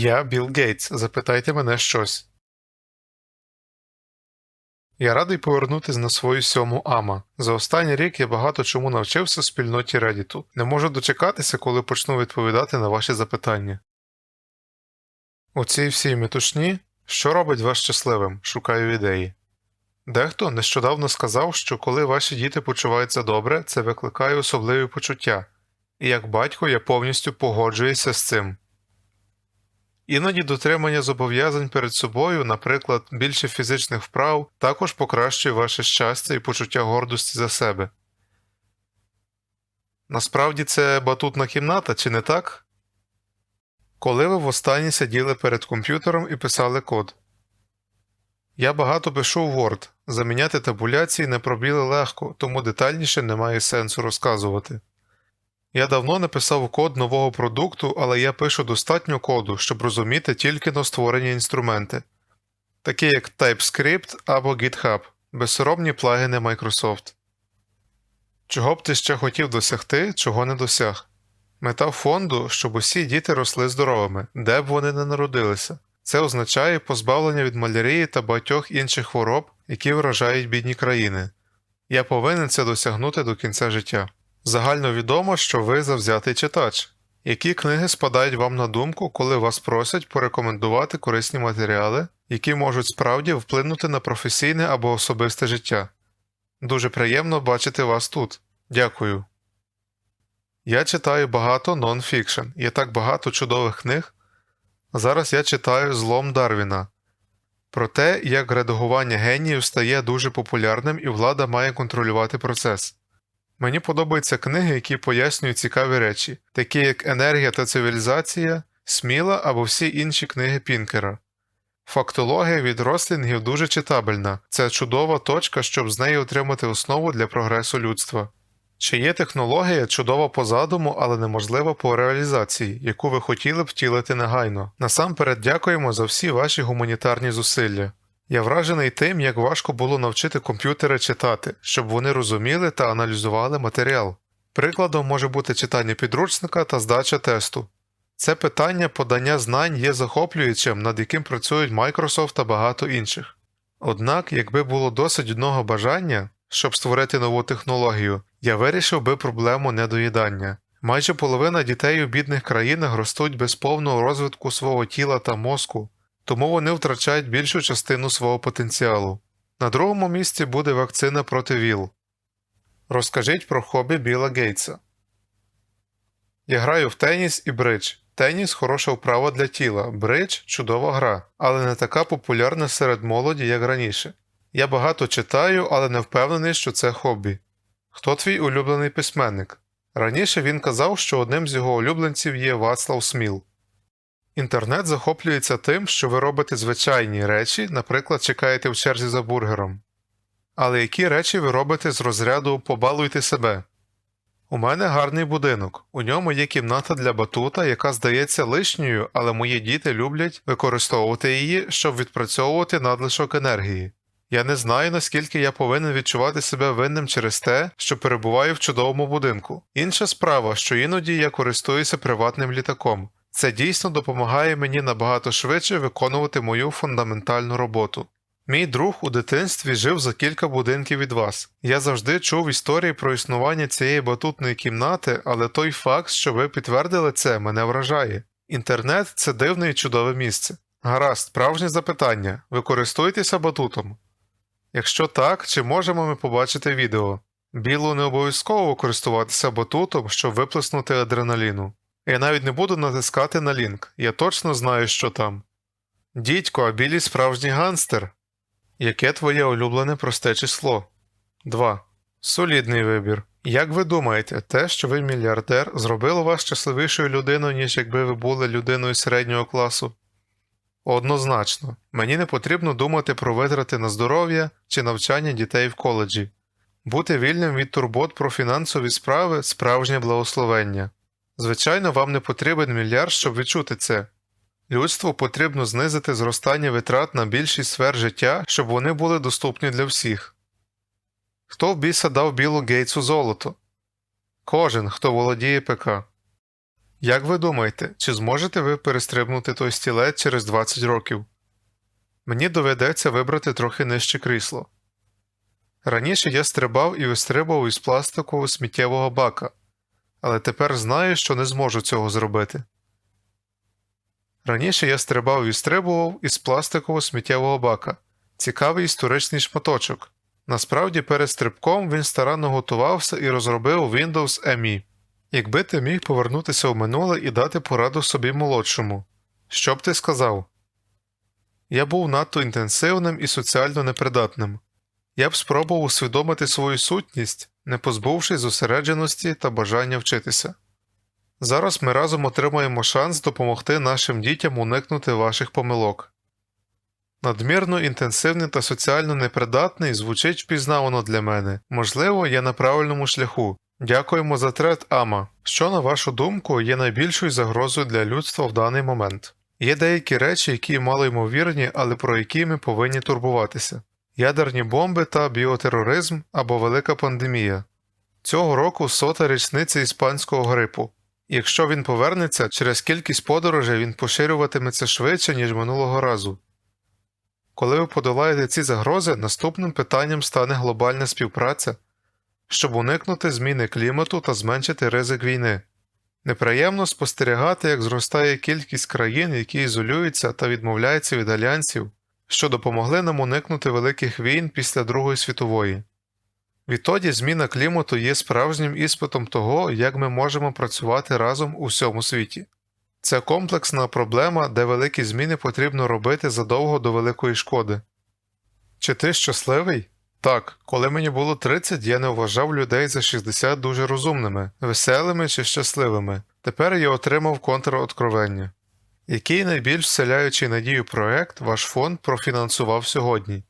Я Білл Гейтс. Запитайте мене щось. Я радий повернутись на свою сьому ама. За останній рік я багато чому навчився в спільноті Reddit. Не можу дочекатися, коли почну відповідати на ваші запитання. У цій всій метушні, що робить вас щасливим, шукаю ідеї. Дехто нещодавно сказав, що коли ваші діти почуваються добре, це викликає особливі почуття, і як батько я повністю погоджуюся з цим. Іноді дотримання зобов'язань перед собою, наприклад, більше фізичних вправ, також покращує ваше щастя і почуття гордості за себе. Насправді це батутна кімната, чи не так? Коли ви востаннє сиділи перед комп'ютером і писали код. Я багато пишу в Word. Заміняти табуляції не пробіли легко, тому детальніше немає сенсу розказувати. Я давно написав код нового продукту, але я пишу достатньо коду, щоб розуміти тільки но створені інструменти, такі як TypeScript або GitHub, безсоромні плагіни Microsoft. Чого б ти ще хотів досягти, чого не досяг? Мета фонду, щоб усі діти росли здоровими, де б вони не народилися. Це означає позбавлення від малярії та багатьох інших хвороб, які вражають бідні країни. Я повинен це досягнути до кінця життя. Загально відомо, що ви завзятий читач. Які книги спадають вам на думку, коли вас просять порекомендувати корисні матеріали, які можуть справді вплинути на професійне або особисте життя? Дуже приємно бачити вас тут. Дякую. Я читаю багато нон-фікшн. Є так багато чудових книг. Зараз я читаю Злом Дарвіна про те, як редагування геніїв стає дуже популярним і влада має контролювати процес. Мені подобаються книги, які пояснюють цікаві речі, такі як Енергія та цивілізація, Сміла або всі інші книги Пінкера. Фактологія від рослінгів дуже читабельна, це чудова точка, щоб з неї отримати основу для прогресу людства. Чи є технологія чудова по задуму, але неможлива по реалізації, яку ви хотіли б втілити негайно. Насамперед дякуємо за всі ваші гуманітарні зусилля. Я вражений тим, як важко було навчити комп'ютери читати, щоб вони розуміли та аналізували матеріал. Прикладом може бути читання підручника та здача тесту. Це питання подання знань є захоплюючим, над яким працюють Microsoft та багато інших. Однак, якби було досить одного бажання, щоб створити нову технологію, я вирішив би проблему недоїдання. Майже половина дітей у бідних країнах ростуть без повного розвитку свого тіла та мозку, тому вони втрачають більшу частину свого потенціалу. На другому місці буде вакцина проти ВІЛ. Розкажіть про хобі Біла Гейтса. Я граю в теніс і бридж. Теніс хороша вправа для тіла, бридж чудова гра, але не така популярна серед молоді, як раніше. Я багато читаю, але не впевнений, що це хобі. Хто твій улюблений письменник? Раніше він казав, що одним з його улюбленців є Вацлав Сміл. Інтернет захоплюється тим, що ви робите звичайні речі, наприклад, чекаєте в черзі за бургером. Але які речі ви робите з розряду побалуйте себе? У мене гарний будинок, у ньому є кімната для батута, яка здається лишньою, але мої діти люблять використовувати її, щоб відпрацьовувати надлишок енергії. Я не знаю, наскільки я повинен відчувати себе винним через те, що перебуваю в чудовому будинку. Інша справа, що іноді я користуюся приватним літаком. Це дійсно допомагає мені набагато швидше виконувати мою фундаментальну роботу. Мій друг у дитинстві жив за кілька будинків від вас. Я завжди чув історії про існування цієї батутної кімнати, але той факт, що ви підтвердили це, мене вражає. Інтернет це дивне і чудове місце. Гаразд, справжнє запитання ви користуєтеся батутом? Якщо так, чи можемо ми побачити відео? Білу не обов'язково користуватися батутом, щоб виплеснути адреналіну. Я навіть не буду натискати на лінк, я точно знаю, що там. Дідько, а білі справжній ганстер. Яке твоє улюблене просте число? 2. Солідний вибір. Як ви думаєте, те, що ви мільярдер, зробило вас щасливішою людиною, ніж якби ви були людиною середнього класу? Однозначно, мені не потрібно думати про витрати на здоров'я чи навчання дітей в коледжі. Бути вільним від турбот про фінансові справи справжнє благословення. Звичайно, вам не потрібен мільярд, щоб відчути це. Людству потрібно знизити зростання витрат на більшість сфер життя, щоб вони були доступні для всіх. Хто в біса дав Білу Гейтсу золото? Кожен, хто володіє ПК. Як ви думаєте, чи зможете ви перестрибнути той стілець через 20 років? Мені доведеться вибрати трохи нижче крісло. Раніше я стрибав і вистрибував із пластикового сміттєвого бака, але тепер знаю, що не зможу цього зробити. Раніше я стрибав і стрибував із пластикового сміттєвого бака. Цікавий історичний шматочок. Насправді перед стрибком він старанно готувався і розробив Windows ME. Якби ти міг повернутися в минуле і дати пораду собі молодшому, що б ти сказав? Я був надто інтенсивним і соціально непридатним. Я б спробував усвідомити свою сутність, не позбувшись зосередженості та бажання вчитися. Зараз ми разом отримаємо шанс допомогти нашим дітям уникнути ваших помилок. Надмірно інтенсивний та соціально непридатний звучить впізнавано для мене. Можливо, я на правильному шляху. Дякуємо за трет, Ама. Що, на вашу думку, є найбільшою загрозою для людства в даний момент? Є деякі речі, які малоймовірні, але про які ми повинні турбуватися: ядерні бомби та біотероризм або велика пандемія. Цього року сота річниця іспанського грипу. Якщо він повернеться, через кількість подорожей він поширюватиметься швидше, ніж минулого разу. Коли ви подолаєте ці загрози, наступним питанням стане глобальна співпраця, щоб уникнути зміни клімату та зменшити ризик війни. Неприємно спостерігати, як зростає кількість країн, які ізолюються та відмовляються від альянсів, що допомогли нам уникнути великих війн після Другої світової. Відтоді зміна клімату є справжнім іспитом того, як ми можемо працювати разом у всьому світі. Це комплексна проблема, де великі зміни потрібно робити задовго до великої шкоди. Чи ти щасливий? Так, коли мені було 30, я не вважав людей за 60 дуже розумними, веселими чи щасливими. Тепер я отримав контроткровення. Який найбільш вселяючий надію проект ваш фонд профінансував сьогодні?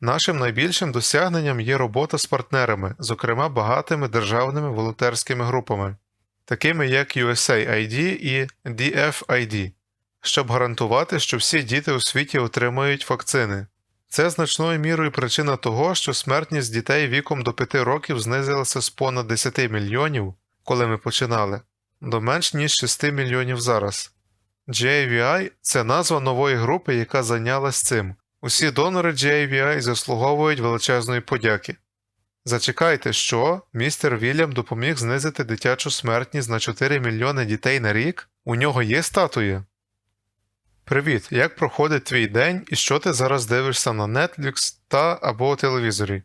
Нашим найбільшим досягненням є робота з партнерами, зокрема багатими державними волонтерськими групами, такими як USAID і DFID, щоб гарантувати, що всі діти у світі отримують вакцини. Це значною мірою причина того, що смертність дітей віком до 5 років знизилася з понад 10 мільйонів, коли ми починали, до менш ніж 6 мільйонів зараз. GAVI – це назва нової групи, яка зайнялась цим. Усі донори GAVI заслуговують величезної подяки. Зачекайте, що містер Вільям допоміг знизити дитячу смертність на 4 мільйони дітей на рік? У нього є статуя? Привіт, як проходить твій день і що ти зараз дивишся на Netflix та або телевізорі?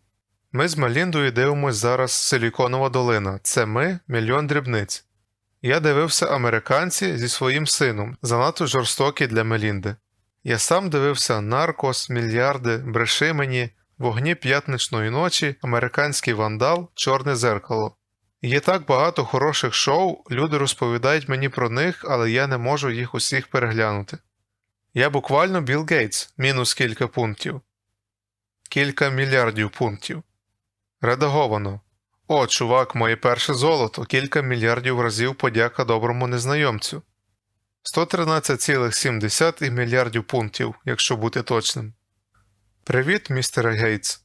Ми з Меліндою дивимось зараз Силіконова долина. Це ми, мільйон дрібниць. Я дивився американці зі своїм сином, занадто жорстокі для Мелінди. Я сам дивився Наркос, Мільярди, Бреши мені, Вогні п'ятничної ночі, Американський вандал, Чорне зеркало. Є так багато хороших шоу, люди розповідають мені про них, але я не можу їх усіх переглянути. Я буквально Білл Гейтс, мінус кілька пунктів. Кілька мільярдів пунктів. Редаговано. О, чувак, моє перше золото, кілька мільярдів разів подяка доброму незнайомцю. 113,7 мільярдів пунктів, якщо бути точним. Привіт, містере Гейтс.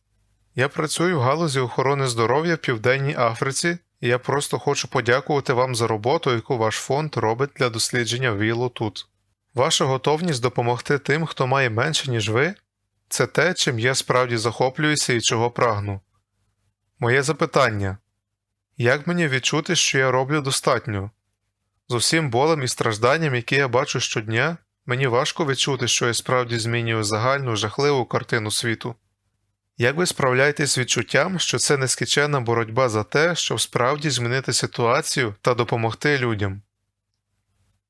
Я працюю в галузі охорони здоров'я в Південній Африці, і я просто хочу подякувати вам за роботу, яку ваш фонд робить для дослідження вілу тут. Ваша готовність допомогти тим, хто має менше, ніж ви, це те, чим я справді захоплююся і чого прагну. Моє запитання як мені відчути, що я роблю достатньо? З усім болем і стражданням, які я бачу щодня, мені важко відчути, що я справді змінюю загальну жахливу картину світу. Як ви справляєтесь з відчуттям, що це нескінченна боротьба за те, щоб справді змінити ситуацію та допомогти людям?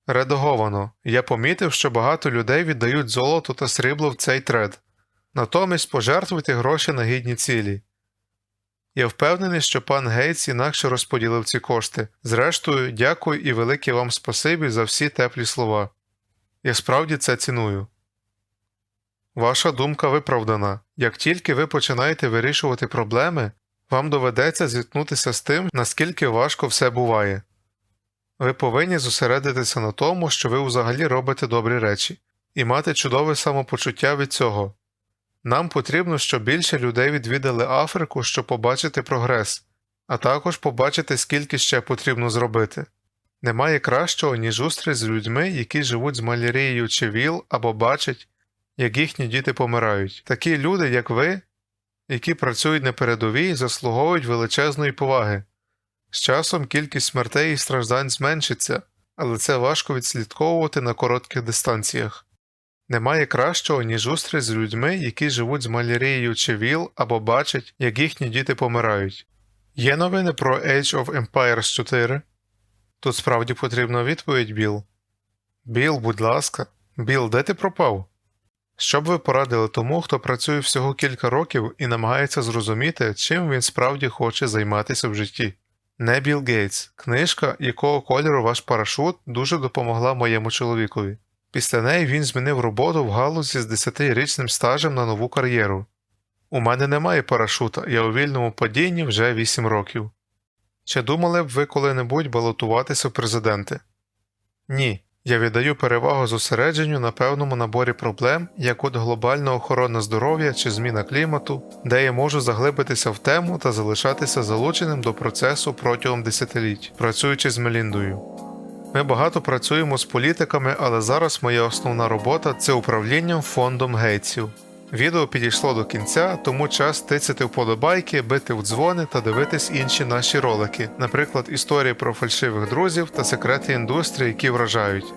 Редаговано. Я помітив, що багато людей віддають золото та срібло в цей тред. Натомість пожертвуйте гроші на гідні цілі. Я впевнений, що пан Гейтс інакше розподілив ці кошти. Зрештою, дякую і велике вам спасибі за всі теплі слова. Я справді це ціную. Ваша думка виправдана. Як тільки ви починаєте вирішувати проблеми, вам доведеться зіткнутися з тим, наскільки важко все буває. Ви повинні зосередитися на тому, що ви взагалі робите добрі речі, і мати чудове самопочуття від цього. Нам потрібно, щоб більше людей відвідали Африку, щоб побачити прогрес. а також побачити, скільки ще потрібно зробити. Немає кращого, ніж зустріч з людьми, які живуть з малярією чи ВІЛ або бачать, як їхні діти помирають. Такі люди, як ви, які працюють на передовій, заслуговують величезної поваги. З часом кількість смертей і страждань зменшиться, але це важко відслідковувати на коротких дистанціях. Немає кращого, ніж зустріч з людьми, які живуть з малярією чи ВІЛ або бачать, як їхні діти помирають. Є новини про Age of Empires 4? Тут справді потрібна відповідь, Біл. Біл, будь ласка, Біл, де ти пропав? Що б ви порадили тому, хто працює всього кілька років і намагається зрозуміти, чим він справді хоче займатися в житті? Не Білл Гейтс, книжка, якого кольору ваш парашут, дуже допомогла моєму чоловікові. Після неї він змінив роботу в галузі з 10-річним стажем на нову кар'єру. У мене немає парашута, я у вільному падінні вже 8 років. Чи думали б ви коли-небудь балотуватися в президенти? Ні. Я віддаю перевагу зосередженню на певному наборі проблем, як от глобальна охорона здоров'я чи зміна клімату, де я можу заглибитися в тему та залишатися залученим до процесу протягом десятиліть, працюючи з Меліндою. Ми багато працюємо з політиками, але зараз моя основна робота це управлінням фондом гейтсів. Відео підійшло до кінця, тому час тицяти вподобайки, бити в дзвони та дивитись інші наші ролики, наприклад, історії про фальшивих друзів та секрети індустрії, які вражають.